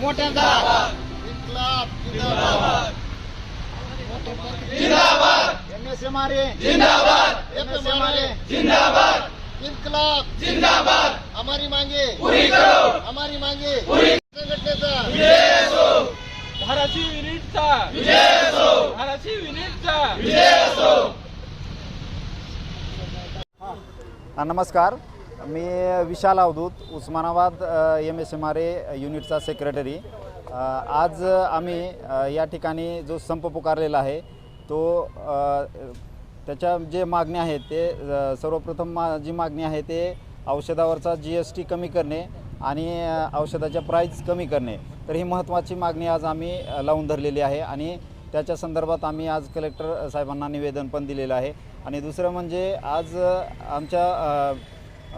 मोठ्या जिंदाबाद हमारी मांगे पूरी करो हमारी मांगे पूरी संघटनेचा धाराशिव युनिटचा विजय असो धाराशिव युनिटचा हा, नमस्कार. मी Vishal Avdhut Osmanabad M S M R A युनिटचा सेक्रेटरी आज आम्ही या ठिकाणी जो संप पुकारलेला आहे तो त्याच्या जे मागण्या आहेत ते सर्वप्रथम मा जी मागणी आहे ते औषधावरचा जी एस टी कमी करणे आणि औषधाच्या प्राईस कमी करणे. तर ही महत्त्वाची मागणी आज आम्ही लावून धरलेली आहे आणि त्याच्या संदर्भात आम्ही आज कलेक्टर साहेबांना निवेदन पण दिलेलं आहे. आणि दुसरं म्हणजे आज आमच्या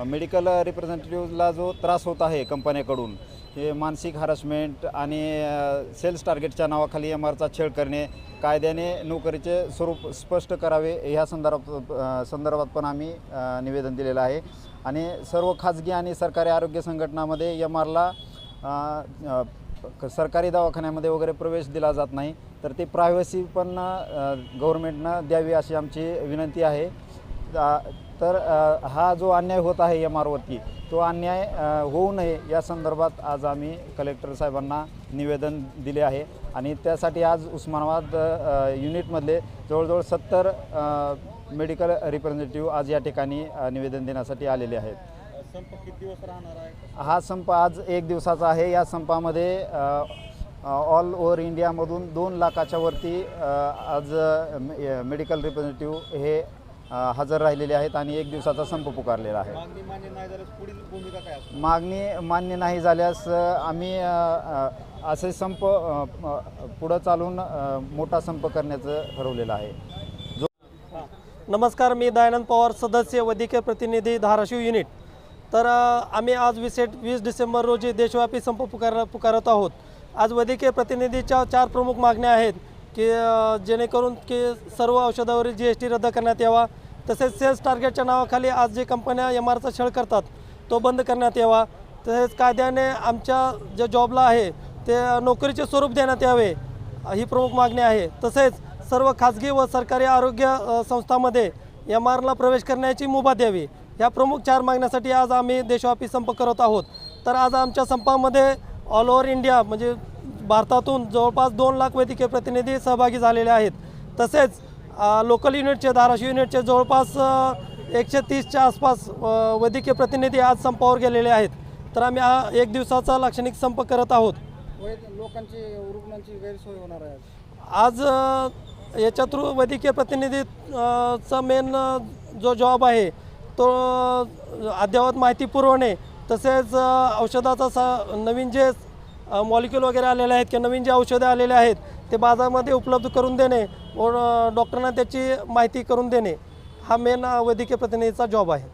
मेडिकल रिप्रेझेंटेटिव्हला जो त्रास होत आहे कंपन्याकडून हे मानसिक हॅरसमेंट आणि सेल्स टार्गेटच्या नावाखाली एम आरचा छेड करणे कायद्याने नोकरीचे स्वरूप स्पष्ट करावे ह्या संदर्भात संदर्भात पण आम्ही निवेदन दिलेलं आहे. आणि सर्व खाजगी आणि सरकारी आरोग्य संघटनामध्ये एम आरला सरकारी दवाखान्यामध्ये वगैरे प्रवेश दिला जात नाही तर ते प्रायव्हसी पण गव्हर्मेंटनं द्यावी अशी आमची विनंती आहे. तर हा जो अन्याय होत आहे एम आरवरती तो अन्याय होऊ नये या संदर्भात आज आम्ही कलेक्टर साहेबांना निवेदन दिले आहे. आणि त्यासाठी आज उस्मानाबाद युनिटमधले जवळजवळ सत्तर मेडिकल रिप्रेझेंटेटिव्ह आज या ठिकाणी निवेदन देण्यासाठी आलेले आहेत. संप किती दिवस राहणार आहे? हा संप आज एक दिवसाचा आहे. या संपामध्ये ऑल ओव्हर इंडियामधून दोन लाखाच्या वरती आज मेडिकल रिप्रेझेंटेटिव्ह हे हजर राहिलेले आहेत आणि एक दिवसाचा संप पुकारलेला आहे. मागणी मान्य नाही झाल्यास पुढील भूमिका काय असेल मागणी मान्य नाही झाल्यास अ, आम्ही अ, अ, असे संप अ, अ, पुढं चालून अ, मोठा संप करण्याचं ठरवलेलं आहे. नमस्कार मी दयानंद पवार सदस्य वैद्यकीय प्रतिनिधी धाराशिव युनिट. तर अ, आम्ही आज वीस वीस डिसेंबर रोजी देशव्यापी संप पुकार पुकारत आहोत. आज वैद्यकीय प्रतिनिधीच्या चार प्रमुख मागण्या आहेत. की जेणेकरून की सर्व औषधावरील जी एस टी रद्द करण्यात यावा. तसेच सेल्स टार्गेटच्या नावाखाली आज जे कंपन्या एम आरचा छळ करतात तो बंद करण्यात यावा. तसेच कायद्याने आमच्या ज्या जॉबला आहे ते नोकरीचे स्वरूप देण्यात यावे ही प्रमुख मागणी आहे. तसेच सर्व खाजगी व सरकारी आरोग्य संस्थामध्ये संस्थांमध्ये एम आरला प्रवेश करण्याची मुभा द्यावी. या प्रमुख चार मागण्यासाठी आज आम्ही देशव्यापी संप करत आहोत. तर आज आमच्या संपामध्ये ऑल ओव्हर इंडिया म्हणजे भारतातून जवळपास दोन लाख वैद्यकीय प्रतिनिधी सहभागी झालेले आहेत. तसेच लोकल युनिटचे धाराशिव युनिटचे जवळपास एकशे तीसच्या आसपास वैद्यकीय प्रतिनिधी आज संपावर गेलेले आहेत. तर आम्ही हा एक दिवसाचा लाक्षणिक संप करत आहोत. लोकांची रुग्णांची गैरसोय होणार आहे आज. याच्या थ्रू वैद्यकीय प्रतिनिधी अ, चा मेन जो जॉब आहे तो अद्ययावत माहिती पुरवणे तसेच औषधाचा सा नवीन जे मॉलिक्यूल वगैरे आलेले आहेत किंवा नवीन जे औषधं आलेले आहेत ते बाजारामध्ये उपलब्ध करून देणे व डॉक्टरांना त्याची माहिती करून देणे हा मेन वैद्यकीय प्रतिनिधीचा जॉब आहे.